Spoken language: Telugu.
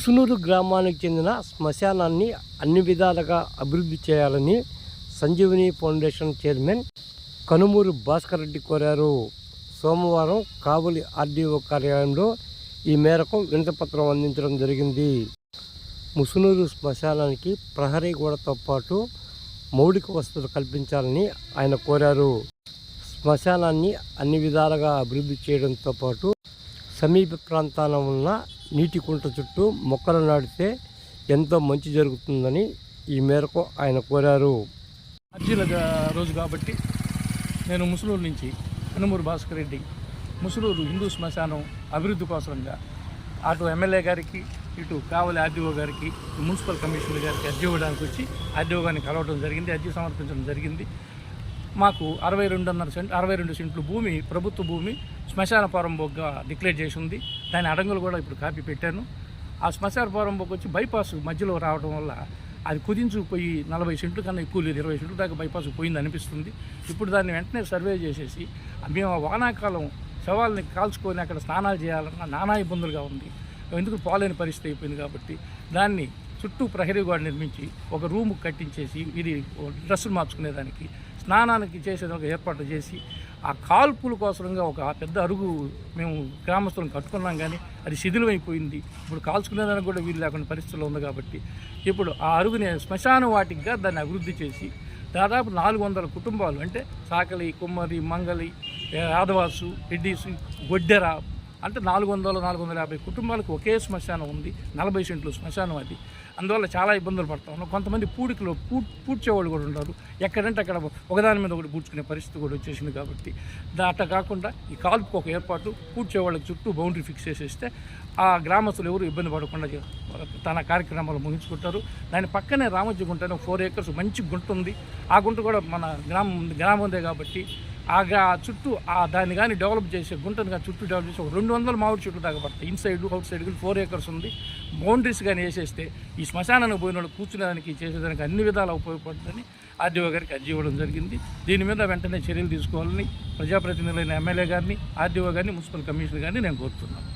ముసునూరు గ్రామానికి చెందిన శ్మశానాన్ని అన్ని విధాలుగా అభివృద్ధి చేయాలని సంజీవని ఫౌండేషన్ చైర్మన్ కనుమూరు భాస్కర్ రెడ్డి కోరారు. సోమవారం కావలి ఆర్డీఓ కార్యాలయంలో ఈ మేరకు వినతపత్రం అందించడం జరిగింది. ముసునూరు శ్మశానానికి ప్రహరీ గోడతో పాటు మౌలిక వసతులు కల్పించాలని ఆయన కోరారు. శ్మశానాన్ని అన్ని విధాలుగా అభివృద్ధి చేయడంతో పాటు సమీప ప్రాంతాన ఉన్న నీటి కుంట చుట్టూ మొక్కలు నాటితే ఎంతో మంచి జరుగుతుందని ఈ మేరకు ఆయన కోరారు. అర్జీల రోజు కాబట్టి నేను ముసులూరు నుంచి కనుమూరు భాస్కర్ రెడ్డి ముసులూరు హిందూ శ్మశానం అభివృద్ధి కోసంగా అటు ఎమ్మెల్యే గారికి ఇటు కావలి ఆర్డీఓ గారికి మున్సిపల్ కమిషనర్ గారికి అర్జీ ఇవ్వడానికి వచ్చి ఆర్డీఓ గారిని కలవడం జరిగింది అర్జీ సమర్పించడం జరిగింది. మాకు అరవై రెండున్నర సెంట్ అరవై రెండు సెంట్లు భూమి ప్రభుత్వ భూమి శ్మశాన పోరంబోగ్గా డిక్లేర్ చేసి ఉంది దాని అడంగులు కూడా ఇప్పుడు కాపీ పెట్టాను. ఆ శ్మశాన పోరంబోగ్ వచ్చి బైపాస్ మధ్యలో రావడం వల్ల అది కుదించుకుపోయి నలభై సెంట్లు కన్నా ఎక్కువ లేదు. ఇరవై సెంట్లు దాకా బైపాస్ పోయింది అనిపిస్తుంది. ఇప్పుడు దాన్ని వెంటనే సర్వే చేసేసి మేము ఆ వానాకాలం శవాల్ని కాల్చుకొని అక్కడ స్నానాలు చేయాలన్నా నానా ఇబ్బందులుగా ఉంది. ఎందుకు పోలేని పరిస్థితి అయిపోయింది కాబట్టి దాన్ని చుట్టూ ప్రహరీ గోడ నిర్మించి ఒక రూమ్ కట్టించేసి ఇది డ్రెస్సులు మార్చుకునేదానికి స్నానానికి చేసే ఒక ఏర్పాటు చేసి ఆ కాల్పుల కోసంగా ఒక పెద్ద అరుగు మేము గ్రామస్తులను కట్టుకున్నాం కానీ అది శిథిలమైపోయింది. ఇప్పుడు కాల్చుకునేదానికి కూడా వీలు లేకుండా పరిస్థితుల్లో ఉంది కాబట్టి ఇప్పుడు ఆ అరుగుని శ్మశాన వాటిగా దాన్ని అభివృద్ధి చేసి దాదాపు నాలుగు వందల కుటుంబాలు అంటే సాకలి కుమ్మరి మంగలి యాదవాసు రెడ్డిసు గొడ్డెర అంటే నాలుగు వందల నాలుగు వందల యాభై కుటుంబాలకు ఒకే శ్మశానం ఉంది. నలభై సెంట్లు శ్మశానం అది. అందువల్ల చాలా ఇబ్బందులు పడతా. ఉన్నాం కొంతమంది పూడికలో పూ పూడ్చేవాళ్ళు కూడా ఉంటారు. ఎక్కడంటే అక్కడ ఒకదాని మీద ఒకటి పూడ్చుకునే పరిస్థితి కూడా వచ్చేసింది కాబట్టి. దా అట్లా కాకుండా ఈ కాల్పుకు ఒక ఏర్పాటు పూడ్చేవాళ్ళకి చుట్టూ బౌండరీ ఫిక్స్ చేసేస్తే ఆ గ్రామస్తులు ఎవరు ఇబ్బంది పడకుండా తన కార్యక్రమాలు ముగించుకుంటారు. దాని పక్కనే రామోజీ గుంట ఫోర్ ఏకర్స్ మంచి గుంట ఉంది. ఆ గుంట కూడా మన గ్రామం గ్రామం ఉందే కాబట్టి ఆ చుట్టూ ఆ దాన్ని కానీ డెవలప్ చేసే గుంటను కానీ చుట్టూ డెవలప్ చేసి ఒక రెండు వందల మామిడి చెట్లు దాకా పడతాయి. Inside outside four acres ఉంది. బౌండరీస్ కానీ వేసేస్తే ఈ శ్మశానానికి పోయిన వాళ్ళు కూర్చునేదానికి చేసేదానికి అన్ని విధాలు ఉపయోగపడుతుందని ఆర్డీఓ గారికి అర్జీ ఇవ్వడం జరిగింది. దీని మీద వెంటనే చర్యలు తీసుకోవాలని ప్రజాప్రతినిధులైన ఎమ్మెల్యే గారిని ఆర్డీఓ గారిని మున్సిపల్ కమిషనర్ గారిని నేను కోరుతున్నాను.